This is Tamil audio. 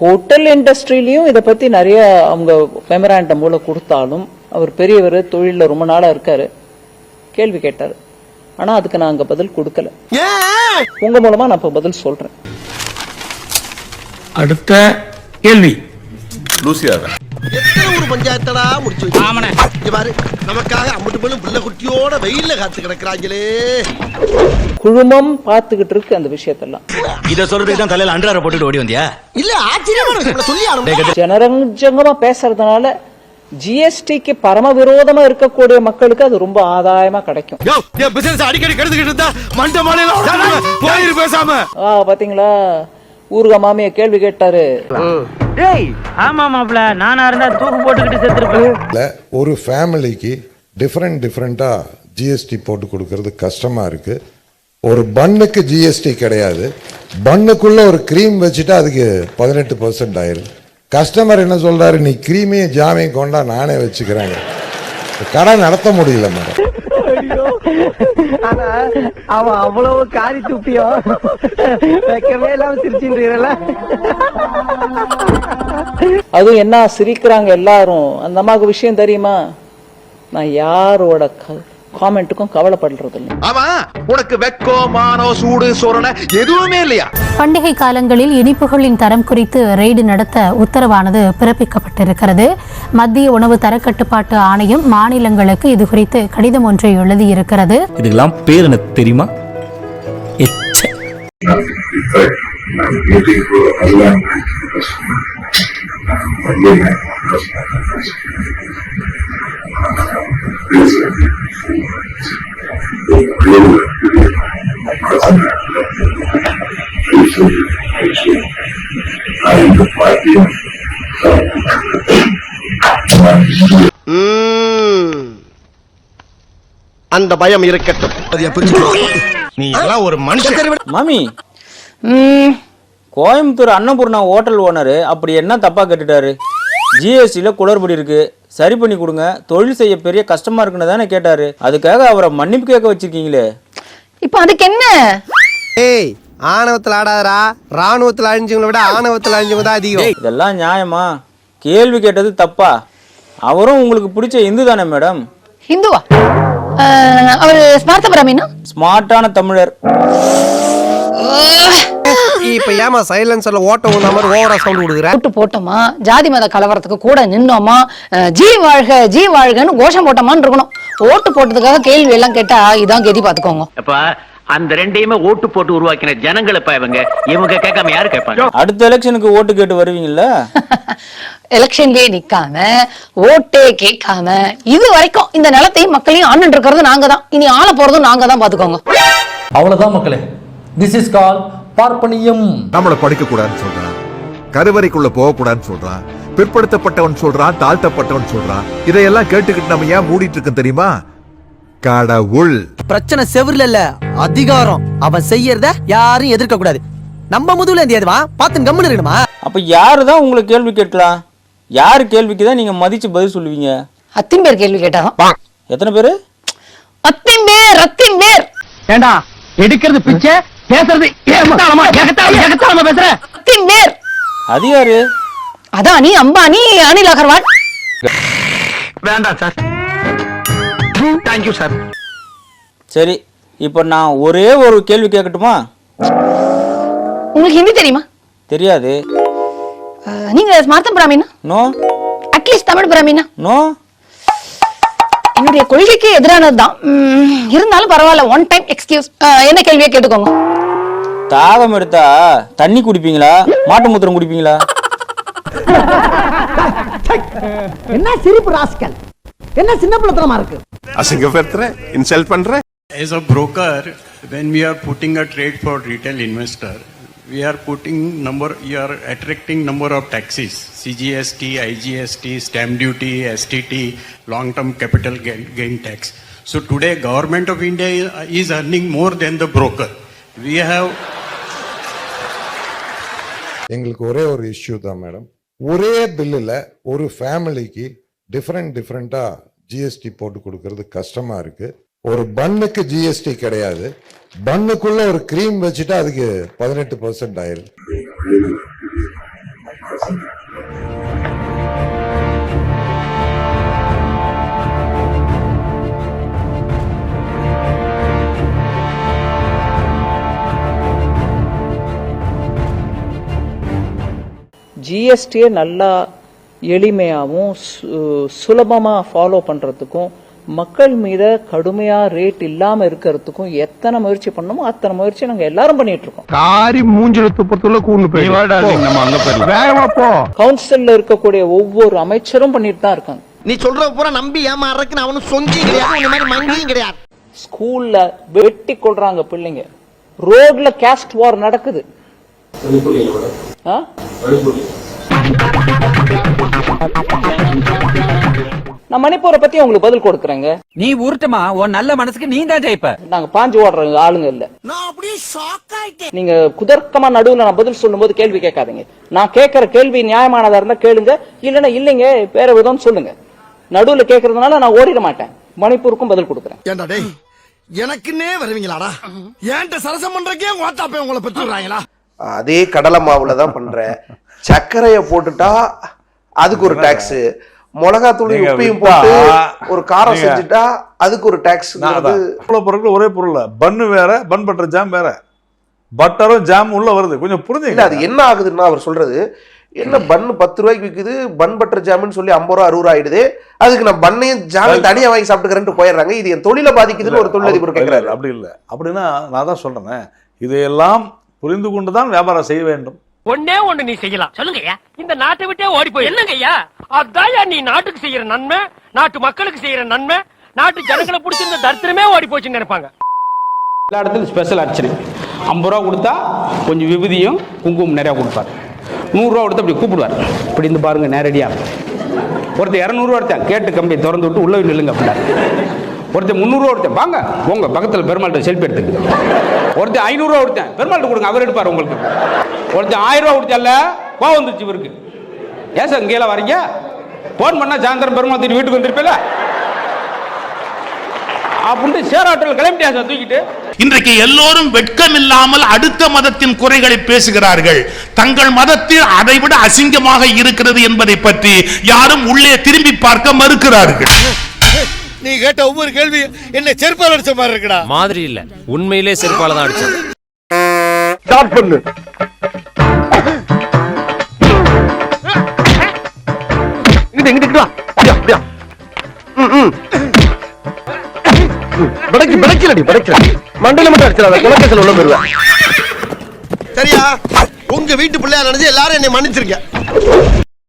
ஹோட்டல் இண்டஸ்ட்ரியிலையும் இதை பத்தி நிறைய அவங்க மெமராண்டம் மூலம் கொடுத்தாலும் அவர் பெரியவர் தொழிலில் ரொம்ப நாளா இருக்காரு. கேள்வி கேட்டாரு. ஆனா அதுக்கு நான் அங்க பதில் கொடுக்கல. உங்க மூலமா நான் இப்ப பதில் சொல்றேன். அடுத்த கேள்வி. லூசியாரா? பஞ்சாயத்தடா முடிச்சு இங்க பாரு நமக்காக அம்பட்டு போலும் பிள்ளை குட்டியோட வெயில்ல காத்து கிடக்குறாங்களே குழுமம் பார்த்துக்கிட்டு இருக்கு அந்த விஷயத்தெல்லாம். இத சொல்றதுக்கு தான் தலையில அன்றார போட்டுட்டு ஓடி வந்தியா? இல்ல ஆச்சரியமான விஷயம் சொல்லி ஜனரஞ்சங்கமா பேசுறதுனால ஜிஎஸ்டிக்கு பரம விரோதமா இருக்கக்கூடிய மக்களுக்கு அது ரொம்ப ஆதாயமா கிடைக்கும். அடிக்கடி கெடுத்துக்கிட்டு இருந்தா மண்ட மாலையில போயிரு பேசாம. ஆ பாத்தீங்களா? ஊருகா மாமிய கேள்வி கேட்டாரு. டேய் ஆமா மாப்ள நானா இருந்தா தூக்கு போட்டுக்கிட்டு செத்துருப்பேன். இல்ல, ஒரு ஃபேமிலிக்கு டிஃப்ரெண்ட் டிஃப்ரெண்ட்டாக ஜிஎஸ்டி போட்டு கொடுக்கறது கஷ்டமாக இருக்குது ஒரு பன்னுக்கு ஜிஎஸ்டி கிடையாது. பன்னுக்குள்ளே ஒரு க்ரீம் வச்சுட்டா அதுக்கு பதினெட்டு பர்சன்ட் ஆயிரும். கஸ்டமர் என்ன சொல்கிறாரு நீ க்ரீமையும் ஜாமையும் கொண்டா நானே வச்சுக்கிறேங்க. கடை நடத்த முடியல மேடம். ஆனா அவன் அவ்வளவு காரி துப்பியோ? வைக்கவே இல்லாம சிரிச்சுன்றீரல அதுவும் என்ன சிரிக்கிறாங்க எல்லாரும். அந்த அம்மாவுக்கு விஷயம் தெரியுமா? நான் யாரோட காமெண்ட்டுக்கும் கவலைப்படுறது இல்லை ஆமா உனக்கு வெக்கோ மானோ சூடு சொரண எதுவுமே இல்லையா? பண்டிகை காலங்களில் இனிப்புகளின் தரம் குறித்து ரெய்டு நடத்த உத்தரவானது பிறப்பிக்கப்பட்டிருக்கிறது. மத்திய உணவு தரக்கட்டுப்பாட்டு ஆணையம் மாநிலங்களுக்கு இது குறித்து கடிதம் ஒன்றை எழுதியிருக்கிறது. இதுக்கெல்லாம் பேர் எனக்கு தெரியுமா? ம். அந்த பயம் இருக்கட்டும். நீ எல்லாம் ஒரு மனுஷன். மாமி. கோயம்புத்தூர் அன்னபூர்ணா ஹோட்டல் ஓனர் அப்படி என்ன தப்பா கேட்டுட்டாரு? ஜிஎஸ்டில குளறுபடி இருக்கு. சரி பண்ணி கொடுங்க. தொழில் செய்ய பெரிய கஷ்டமா இருக்குன்னு தானே கேட்டாரு. அதுக்காக அவரை மன்னிப்பு கேட்க வச்சிருக்கீங்களே. இப்ப அதுக்கு என்ன? ஏய் ஆணவத்துல ஆடாதடா. ராணுவத்துல அழிஞ்சவங்களை விட ஆணவத்துல அழிஞ்சவங்க தான் அதிகம். இதெல்லாம் நியாயமா? கேள்வி கேட்டது தப்பா? அவரும் உங்களுக்கு பிடிச்ச இந்து தானே மேடம்? ஹிந்துவா அஹ், அவர் ஸ்மார்த்த பிராமினா ஸ்மார்ட்டான தமிழர். இப்ப ஏமா சைலன்சர்ல ஓட்ட உண்ண மாதிரி ஓவரா சவுண்ட் கொடுக்குற? ஓட்டு போட்டோமா? ஜாதி மத கலவரத்துக்கு கூட நின்னோமா? ஜீ வாழ்க ஜீ வாழ்கன்னு கோஷம் போட்டோமான்னு இருக்கணும். ஓட்டு போட்டதுக்காக கேள்வி எல்லாம் கேட்டா இதான் கெதி பாத்துக்கோங்க. அப்ப அந்த ரெண்டையுமே ஓட்டு போட்டு உருவாக்கின ஜனங்களை இவங்க. இவங்க கேட்காம யாரு கேட்பாங்க? அடுத்த எலெக்ஷனுக்கு ஓட்டு கேட்டு வருவீங்கல்ல? எலெக்ஷன்லயே நிக்காம ஓட்டே கேட்காம இது வரைக்கும் இந்த நிலத்தையும் மக்களையும் ஆண்டுட்டு இருக்கிறது நாங்க தான் இனி ஆள போறதும் நாங்க தான் பாத்துக்கோங்க. அவ்வளவுதான் மக்களே. திஸ் இஸ் கால் பார்ப்பனியம். நம்மள படிக்க கூடாதுன்னு சொல்றான் கருவறைக்குள்ள போக கூடாதுன்னு சொல்றான் பிற்படுத்தப்பட்டவன் சொல்றான் தாழ்த்தப்பட்டவன் சொல்றான். இதையெல்லாம் கேட்டுக்கிட்டு நம்ம ஏன் மூடிட்டு இருக்கோம் தெரியுமா? கடவுள். பிரச்சனை செவிர்ல இல்ல அதிகாரம். அவன் செய்யறத யாரும் எதிர்க்க கூடாது. நம்ம முதுகுல இருந்து எதுவா பார்த்து கம்முன்னு இருக்கணுமா? அப்ப யாரு தான் உங்களை கேள்வி கேட்கலாம்? யாரு கேள்விக்கு தான் நீங்க மதிச்சு பதில் சொல்லுவீங்க? அத்தின் பேர் கேள்வி கேட்டாதான். எத்தனை பேரு? அத்தின் பேர் ரத்தின் பேர். ஏண்டா எடுக்கிறது பிச்சை? பேசுறது ஏகத்தாளமா ஏகத்தாளமா ஏகத்தாளமா பேசுற? பேர் அது யாரு? அதானி அம்பானி அனில் அகர்வால். வேண்டாம் சார். தேங்க்யூ சார் சரி இப்போ நான் ஒரே ஒரு கேள்வி கேட்கட்டுமா உங்களுக்கு ஹிந்தி தெரியுமா? தெரியாது. நீங்க ஸ்மார்த்தம் பிராமினா? நோ. அட்லீஸ்ட் தமிழ் பிராமினா? நோ. என்னுடைய கொள்கைக்கு எதிரானதுதான். உம், இருந்தாலும் பரவாயில்ல ஒன் டைம் எக்ஸ்கியூஸ் என்ன கேள்வியை கேட்டுக்கோங்க. தாகம் எடுத்தா தண்ணி குடிப்பீங்களா மாட்டு மூத்திரம் குடிப்பீங்களா என்ன சிரிப்பு ராஸ்கல் என்ன சின்ன பிள்ளைத்தனமா இருக்கு அசிங்கப்படுத்துற இன்சல்ட் பண்ற As a broker, when we are putting a trade for retail investor, we are putting number, you are attracting number of taxes, CGST, IGST, stamp duty, STT, long-term capital gain, gain tax. So today, government of India is- is earning more than the broker. We have எங்களுக்கு ஒரே ஒரு இஷ்யூ தான் மேடம் ஒரே பில்லில் ஒரு ஃபேமிலிக்கு டிஃப்ரெண்ட் டிஃப்ரெண்ட்டாக ஜிஎஸ்டி போட்டு கொடுக்கறது கஷ்டமாக இருக்குது ஒரு பன்னுக்கு ஜிஎஸ்டி கிடையாது. பண்ணுக்குள்ள ஒரு க்ரீம் வச்சுட்டா அதுக்கு பதினெட்டு பர்சன்ட் ஆயிரும். ஜிஎஸ்டியை நல்லா எளிமையாகவும் சு- சுலபமா ஃபாலோ பண்றதுக்கும் மக்கள் மீத கடுமையா ரேட் இல்லாம இருக்கிறதுக்கும் எத்தனை முயற்சி பண்ணணுமோ அத்தனை முயற்சி நாங்க எல்லாரும் பண்ணிட்டு இருக்கோம். காரி மூஞ்சில துப்பத்துள்ள கூண்டு போய் கவுன்சில்ல இருக்கக்கூடிய ஒவ்வொரு அமைச்சரும் பண்ணிட்டு தான் இருக்காங்க. நீ சொல்ற பூரா நம்பி ஏமாறதுக்கு அவனும் சொங்கியும் கிடையாது மங்கியும் கிடையாது. ஸ்கூல்ல வெட்டி கொள்றாங்க பிள்ளைங்க. ரோட்ல கேஸ்ட் வார் நடக்குது? நான் மணிப்பூரை பத்தி உங்களுக்கு பதில் கொடுக்கறேங்க. நீ உருட்டுமா உன் நல்ல மனசுக்கு நீ தான் ஜெயிப்ப. நாங்க பாஞ்சு ஓடுற ஆளுங்க இல்ல. நான் அப்படியே ஷாக் ஆயிட்டேன். நீங்க குதர்க்கமா நடுவுல நான் பதில் சொல்லும்போது கேள்வி கேட்காதீங்க. நான் கேட்கிற கேள்வி நியாயமானதா இருந்தா கேளுங்க. இல்லைன்னா இல்லைங்க வேற விதம் சொல்லுங்க. நடுவுல கேட்கறதுனால நான் ஓடிட மாட்டேன். மணிப்பூருக்கும் பதில் கொடுக்குறேன். ஏண்டா டேய் எனக்குன்னே வருவீங்களாடா? ஏன்ட்ட சரசம் பண்றக்கே ஓட்டாப்பே உங்களை பெற்றுறாங்களா அதே கடலை மாவுல தான் பண்றேன் சர்க்கரைய போட்டுட்டா அதுக்கு ஒரு டாக்ஸ் மிளகாத்தூள் உப்பையும் போட்டு ஒரு காரம் செஞ்சுட்டா அதுக்கு ஒரு டாக்ஸ் இவ்வளவு பொருட்கள் ஒரே பொருள் பன்னு வேற பன் பட்டர் ஜாம் வேற. பட்டரும் ஜாம் உள்ள வருது. கொஞ்சம் இல்ல புரிஞ்சுங்க அது என்ன ஆகுதுன்னா அவர் சொல்றது என்ன பன்னு பத்து ரூபாய்க்கு விக்குது பன் பட்டர் ஜாம்னு சொல்லி ஐம்பது ரூபா அறுபது ரூபா ஆயிடுது. அதுக்கு நான் பன்னையும் ஜாமையும் தனியா வாங்கி சாப்பிட்டுக்கிறேன்ட்டு போயிடுறாங்க. இது என் தொழிலை பாதிக்குதுன்னு ஒரு தொழிலதிபர் இல்ல, கேட்கிறாரு அப்படி இல்ல. அப்படின்னா நான் தான் சொல்றேன். இதையெல்லாம் புரிந்து கொண்டுதான் வியாபாரம் செய்ய வேண்டும். ஒன்னே ஒண்ணு நீ செய்யலாம். சொல்லுங்கய்யா. இந்த நாட்டை விட்டே ஓடி போய் என்னங்கய்யா? அதான் நீ நாட்டுக்கு செய்யற நன்மை நாட்டு மக்களுக்கு செய்யற நன்மை நாட்டு ஜனங்களை பிடிச்சிருந்த தரித்திரமே ஓடி போச்சுன்னு நினைப்பாங்க. எல்லா இடத்துலையும் ஸ்பெஷல் ஆக்சுவலி ஐம்பது ரூபா கொடுத்தா கொஞ்சம் விபூதியும் குங்குமம் நிறையா கொடுப்பார். நூறுரூவா கொடுத்தா அப்படி கூப்பிடுவார். இப்படி இருந்து பாருங்க நேரடியாக ஒருத்தர் இரநூறுவா எடுத்தேன். கேட்டு கம்பி திறந்து விட்டு உள்ள நில்லுங்க அப்படின்னாரு. ஒருத்தர் முந்நூறுரூவா ஒருத்தன் வாங்க உங்க பக்கத்தில் பெருமாள்கிட்ட செல்ஃபி எடுத்துக்கு ஒருத்தர் ஐநூறுரூவா கொடுத்தேன். பெருமாள்கிட்ட கொடுங்க அவர் எடுப்பார் உங்களுக்கு. ஒருத்தர் ஆயிரம் ரூபா கொடுத்தல கோவம் வந்துச்சு இவருக்கு. ஏன் சார் இங்கேலாம் வரீங்க? ஃபோன் பண்ணால் சாயந்தரம் பெருமாள் திரும்பி வீட்டுக்கு வந்திருப்பேல அப்படின்ட்டு சேராட்டில் கிளம்பிட்டியா சார் தூக்கிட்டு. இன்றைக்கு எல்லோரும் வெட்கம் இல்லாமல் அடுத்த மதத்தின் குறைகளை பேசுகிறார்கள். தங்கள் மதத்தில் அதைவிட அசிங்கமாக இருக்கிறது என்பதை பற்றி யாரும் உள்ளே திரும்பி பார்க்க மறுக்கிறார்கள். நீ கேட்ட ஒவ்வொரு கேள்வி என்ன செருப்பால் அடிச்ச மாதிரி இருக்குடா. மாதிரி இல்ல. உண்மையிலே செருப்பால தான் அடிச்சது ஸ்டார்ட் பண்ணு. இங்கிட்டு இங்கிட்டு வா. அப்படியா அப்படியா? ம், ம். பிடைக்கு பிடைக்கலடி பிடைக்கல மண்டல மட்டும் அடிச்சிடாத. குலக்கத்தில் உள்ள போயிருவேன் சரியா? உங்க வீட்டு பிள்ளையா நினைச்சு எல்லாரும் என்னை மன்னிச்சிருக்க